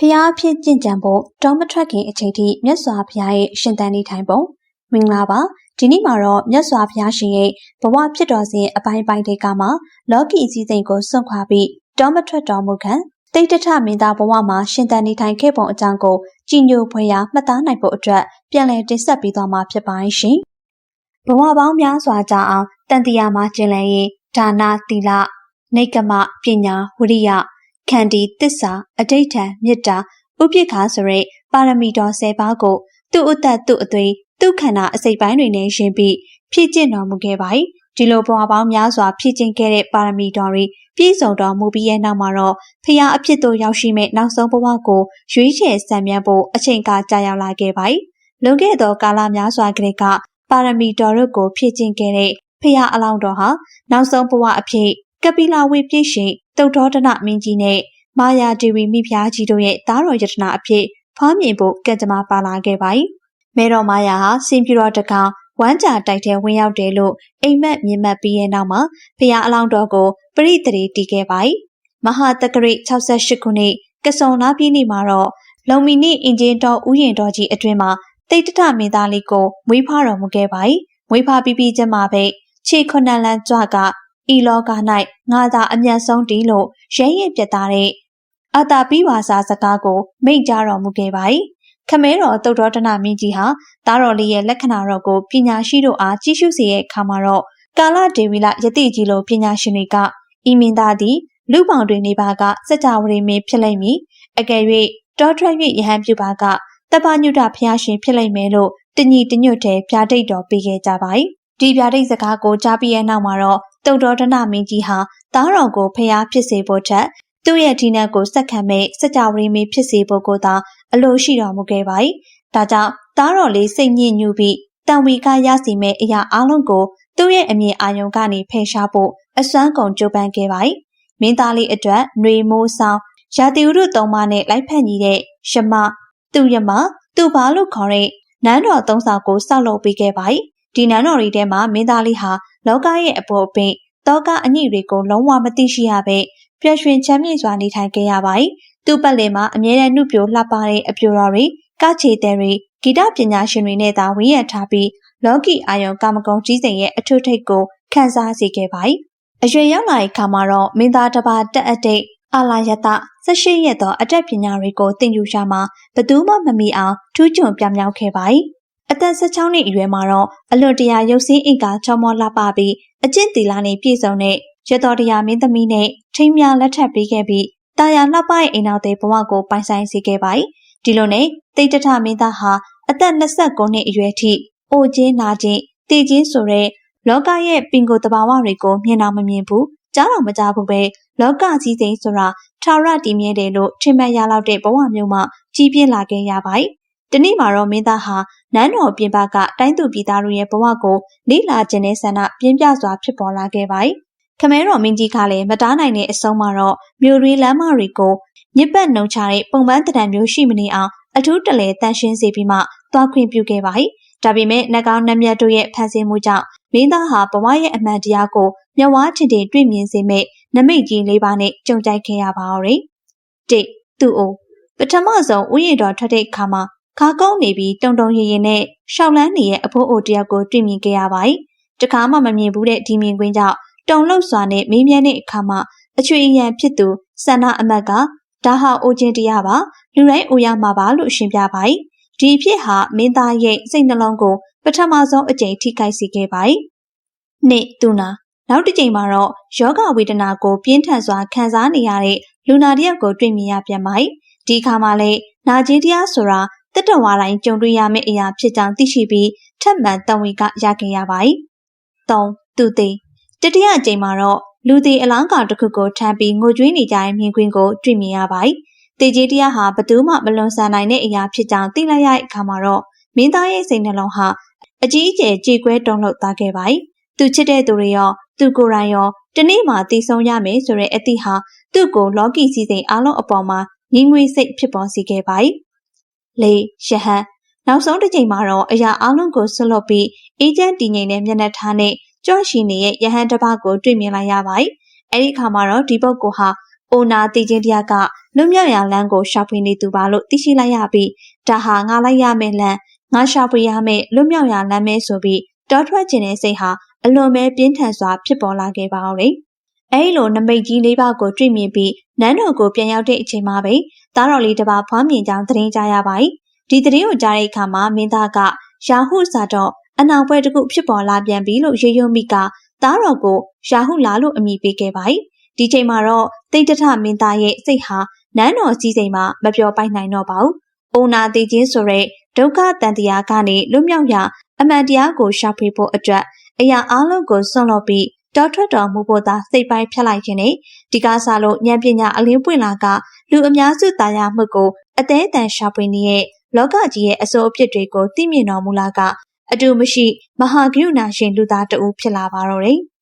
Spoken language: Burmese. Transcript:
ဖျားဖြစ်ကြင်ကြံဖို့တောမထွက်ခင်အချိန်ထိမြတ်စွာဘုရားရဲ့ရှင်တန်နေထိုင်ပုံမင်္ဂလာပါဒီနေ့မှာတော့မြတ်စွာဘုရားရှင်ရဲ့ဘဝဖြစ်တော်စဉ်အပိုင်းပိုင်းတွေကမှလောကီအစည်းစိမ်ကိုစွန့်ခွာပြီးတောမထွက်တော်မူခံတိတ်တထမင်းသားဘဝမှာရှင်တန်နေထိုင်ခဲ့ပုံအကြောင်းကိုကြည်ညိုဖွယ်ရာမှတ်သားနိုင်ဖို့အတွက်ပြန်လည်တင်ဆက်ပေးသွားမှာဖြစ်ပါတယ်ရှင်ဘဝပေါင်းများစွာကြာအောင်တန်တရားမှာကျင်လည်ရင်ဒါနာသီလနေကမပညာဝိရိယ ခန္တီတစ္ဆာအဋိဋ္ဌံမေတ္တာဥပိ္ပခါဆိုတဲ့ပါရမီတော်၁၀ပါးကိုသူ့အသက်သူ့အသွေးသူ့ခန္ဓာအစိတ်ပိုင်းတွေနဲ့ရှင်ပြီးဖြည့်ကျင့်တော်မူခဲ့ပါ යි ဒီလိုဘဝပေါင်းများစွာဖြည့်ကျင့်ခဲ့တဲ့ပါရမီတော်တွေပြည့်စုံတော်မူပြီးရဲ့နောက်မှာတော့ဖရာအဖြစ်သို့ရောက်ရှိမဲ့နောက်ဆုံးဘဝကိုရွေးချယ်ဆံမြန်းဖို့အချိန်ကကြာရောက်လာခဲ့ပါ යි လွန်ခဲ့သောကာလများစွာကလေးကပါရမီတော်တို့ကိုဖြည့်ကျင့်ခဲ့တဲ့ဖရာအလောင်းတော်ဟာနောက်ဆုံးဘဝအဖြစ် ကပိလာဝေပြည့်ရှင်တုတ်တော်ဒနမင်းကြီးနဲ့မာယာဒေဝီမိဖုရားကြီးတို့ရဲ့သားတော်ယတနာအဖြစ်ဖွားမြင်ဖို့ကံကြမ္မာပါလာခဲ့ပါ၏။မဲတော်မာယာဟာစင်ပြတော်တကောင်ဝမ်းကြာတိုက်ထဲဝင်ရောက်တယ်လို့အိမ်မက်မြင်မှတ်ပြီးရဲ့နောက်မှာဖရာအလောင်းတော်ကိုပရိသေတီးခဲ့ပါ၏။မဟာတက္ကရိ68ခုနှစ်ကစုံလာပြည်နေ့မှာတော့လုံမီနိအင်ဂျင်တော်ဥယျင်တော်ကြီးအတွင်မှာတိတ်တထမင်းသားလေးကိုမွေးဖွားတော်မူခဲ့ပါ၏။မွေးဖွားပြီးပြီးချင်းမှာပဲခြေခွနလန်းကြွက ဤလောက၌ငါသာအမျက်ဆုံးတီးလို့ရဲရင်ပြတ်သားတဲ့အတာပိဝါစာစကားကို မိန့်ကြားတော်မူခဲ့ပါ၏ခမဲတော်တုတ်တော်တနမင်းကြီးဟာသားတော်လေးရဲ့လက္ခဏာတော်ကိုပညာရှိတို့အားကြည့်ရှုစေတဲ့အခါမှာတော့ကာလဒေဝီလယတိကြီးလိုပညာရှင်တွေကဤမင်းသားသည်လူပောင်တွင်နေပါကစကြဝဠာမင်းဖြစ်လိမ့်မည်အကယ်၍တောထွက်၍ယဟန်ပြုပါကတပညုတဖျားရှင်ဖြစ်လိမ့်မယ်လို့တညီတညွတ်တဲ့ဗျာဒိတ်တော်ပေးခဲ့ကြပါ၏ဒီဗျာဒိတ်စကားကိုကြားပြီးရဲ့နောက်မှာတော့ တုတ်တော်ဒနမင်းကြီးဟာသားတော်ကိုဖျားဖြစ်စေဖို့ထက်သူ့ရဲ့ဒီနက်ကိုစက်ခံမဲ့စကြဝဠာမင်းဖြစ်စေဖို့ကိုသာအလိုရှိတော်မူခဲ့ပါ၏။ဒါကြောင့်သားတော်လေးစိတ်ညစ်ညူပြီးတန်ဝီကရစီမဲ့အရာအလုံးကိုသူ့ရဲ့အမြင်အာရုံကနေဖယ်ရှားဖို့အစွမ်းကုန်ကြိုးပမ်းခဲ့ပါ၏။မင်းသားလေးအတွက်ຫນွေမိုးဆောင်ရာတီဥရုသုံးပါးနဲ့လိုက်ဖက်ညီတဲ့ရှမသူ့ရမသူ့ဘာလို့ခေါ်တဲ့နန်းတော်သုံးဆောင်ကိုစောက်လုပ်ပေးခဲ့ပါ၏။ ဒီနန်းတော်ရီထဲမှာမင်းသားလေးဟာလောကရဲ့အပေါ်အပင်တောကအညိတွေကိုလုံးဝမသိရှိရပဲပျော်ရွှင်ချမ်းမြေ့စွာနေထိုင်ခဲ့ရပါ၏သူ့ပတ်လည်မှာအမြဲတမ်းနှုတ်ပြလှပတဲ့အပြိုတော်တွေကချေတဲ့တွေဂီတပညာရှင်တွေနဲ့သာဝင်းရထားပြီးလောကီအာယုံကာမဂုဏ်ကြီးစိန်ရဲ့အထွတ်ထိပ်ကိုခန်းစားစေခဲ့ပါ၏အရွယ်ရောက်လာတဲ့အခါမှာတော့မင်းသားတစ်ပါးတက်အပ်တဲ့အာလာယတ18ရက်သောအတက်ပညာတွေကိုသင်ယူရှာမှာဘသူမှမမီအောင်ထူးချွန်ပြောင်မြောက်ခဲ့ပါ၏ အသက်16နှစ်အရွယ်မှာတော့အလွန်တရာရုပ်စင်းအိတ်ကချောမောလှပပြီးအကျင့်တီလာနဲ့ပြည့်စုံတဲ့ရတော်တရားမင်းသမီးနဲ့ထိမ်းများလက်ထပ်ပေးခဲ့ပြီးတာယာလှပရဲ့အိမ်နောက်တဲ့ဘဝကိုပိုင်ဆိုင်စေခဲ့ပါ၏ဒီလိုနဲ့တိတ်တထမင်းသားဟာအသက်29နှစ်အရွယ်ထိအိုခြင်းနာခြင်းတည်ခြင်းဆိုတဲ့လောကရဲ့ပင်ကိုယ်တဘာဝတွေကိုမြင်အောင်မမြင်ဘူးကြားတော့မကြားဘူးပဲလောကကြီးစိမ်ဆိုတာထာဝရတည်မြဲတယ်လို့ထင်မှတ်ရလောက်တဲ့ဘဝမျိုးမှကြီးပြင်းလာခဲ့ရပါ၏ ဒီနေ့မှာတော့မင်းသားဟာနန်းတော်ပြင်ပကတိုင်းသူပြည်သားတို့ရဲ့ဘဝကိုလိလာခြင်းနဲ့ဆန္ဒပြင်းပြစွာဖြစ်ပေါ်လာခဲ့ပါ၏ခမဲတော်မင်းကြီးကလည်းမတားနိုင်တဲ့အဆုံးမှာတော့မြို့ရီလမ်းမတွေကိုညစ်ပတ်နှုံချတဲ့ပုံပန်းတံတန်မျိုးရှိမနေအောင်အထူးတလဲတန်ရှင်းစေပြီးမှသွားခွင့်ပြုခဲ့ပါ၏ဒါပေမဲ့နှကောင်နှမျက်တို့ရဲ့ဖန်ဆင်းမှုကြောင့်မင်းသားဟာဘဝရဲ့အမှန်တရားကိုမျက်ဝါးထင်ထင်တွေ့မြင်စေမဲ့နမိတ်ကြီးလေးပါးနဲ့ကြုံကြိုက်ခဲ့ရပါတော့တယ်။တိသူ့အိုပထမဆုံးဥယျာဉ်တော်ထွက်တဲ့အခါမှာ ခါကုန်းနေပြီးတုံတုံရင်ရင်နဲ့ရှောက်လန်းနေရဲ့အဖိုးအိုတယောက်ကိုတွေ့မြင်ခဲ့ရပါ၏။တခါမှမမြင်ဘူးတဲ့ဒီမြင်ကွင်းကြောင့်တုံလောက်စွာနဲ့မေးမြန်းတဲ့အခါမှာအချွေအရန်ဖြစ်သူဆန္ဒအမတ်ကဒါဟာအိုခြင်းတရားပါလူတိုင်းအိုရမှာပါလို့ရှင်းပြပါ၏ဒီဖြစ်ဟာမင်းသားရဲ့စိတ်နှလုံးကိုပထမဆုံးအကြိမ်ထိခိုက်စေခဲ့ပါ၏နှစ်သူနာနောက်တစ်ကြိမ်မှာတော့ယောဂဝေဒနာကိုပြင်းထန်စွာခံစားနေရတဲ့လူနာတယောက်ကိုတွေ့မြင်ရပြန်ပါ၏ဒီခါမှလည်းနာကျင်တရားဆိုတာ တက်တော်ဝါတိုင်းကြုံတွေ့ရမယ့်အရာဖြစ်ကြောင်းသိရှိပြီးထပ်မံတံဝေကရခဲ့ရပါ၏၃သူသိတတိယအကြိမ်မှာတော့လူသည်အလောင်းကောင်တစ်ခုကိုထမ်းပြီးငိုကြွေးနေကြတဲ့မြင်ကွင်းကိုတွေ့မြင်ရပါ၏။တေကြီးတရားဟာဘသူမှမလွန်ဆန်နိုင်တဲ့အရာဖြစ်ကြောင်းသိလိုက်ရတဲ့အခါမှာတော့မင်းသားရဲ့စိတ်နှလုံးဟာအကြီးအကျယ်ကြေကွဲတုန်လှုပ်သွားခဲ့ပါ၏။သူချစ်တဲ့သူတွေရောသူကိုယ်တိုင်ရောတနေ့မှတည်ဆုံရမယ်ဆိုတဲ့အသည့်ဟာသူ့ကိုလောကီစည်းစိမ်အလုံးအပေါ်မှာငင်းငွေစိတ်ဖြစ်ပေါ်စေခဲ့ပါ၏။ လေယဟန်နောက်ဆုံးတစ်ချိန်မှာတော့အရာအလုံးကိုဆွလွတ်ပြီးအေဂျင့်တည်ငြိမ်တဲ့မျက်နှာထားနဲ့ကြော့ရှိနေတဲ့ယဟန်တစ်ပါးကိုတွေ့မြင်လိုက်ရပါ යි ။အဲဒီအခါမှာတော့ဒီပုဂ္ဂိုလ်ဟာအိုနာတည်ခြင်းတရားကလွတ်မြောက်ရာလမ်းကိုရှာဖွေနေသူပါလို့သိရှိလိုက်ရပြီးဒါဟာငါလိုက်ရမယ့်လမ်းငါရှာဖွေရမယ့်လွတ်မြောက်ရာလမ်းပဲဆိုပြီးတောထွက်ခြင်းတဲ့စိတ်ဟာအလွန်ပဲပြင်းထန်စွာဖြစ်ပေါ်လာခဲ့ပါအောင်လေ။ အဲဒီလိုနမိတ်ကြီးလေးပါးကိုတွေ့မြင်ပြီးနန်းတော်ကိုပြန်ရောက်တဲ့အချိန်မှာပဲသားတော်လေးတစ်ပါးဖွားမြင်ကြောင်းသတင်းကြားရပါ၏။ဒီသတင်းကိုကြားတဲ့အခါမှာမင်းသားကယာဟုစာတော့အနောက်ဘက်တစ်ခုဖြစ်ပေါ်လာပြန်ပြီလို့ရေရွမိကသားတော်ကိုယာဟုလာလို့အမည်ပေးခဲ့ပါ၏။ဒီချိန်မှာတော့တိတ်တထမင်းသားရဲ့စိတ်ဟာနန်းတော်ကြီးစိမ်မှာမပျော်ပိုက်နိုင်တော့ပါဘူး။အိုနာသေးခြင်းဆိုတဲ့ဒုက္ခတန်တရားကနေလွတ်မြောက်ရာအမှန်တရားကိုရှာဖွေဖို့အတွက်အရာအလုံးကိုစွန့်လွတ်ပြီး တောထွက်တော်မူဖို့သာစိတ်ပိုင်းဖြတ်လိုက်ခြင်းနဲ့ဒီကားစားလို့ဉာဏ်ပညာအလင်းပွင့်လာကလူအများစုတာယာမှုကိုအသေးအတန်ရှာဖွေနေတဲ့လောကကြီးရဲ့အစိုးအဖြစ်တွေကိုသိမြင်တော်မူလာကအတူမရှိမဟာကရုဏာရှင်လူသားတဦးဖြစ်လာပါတော့တယ်။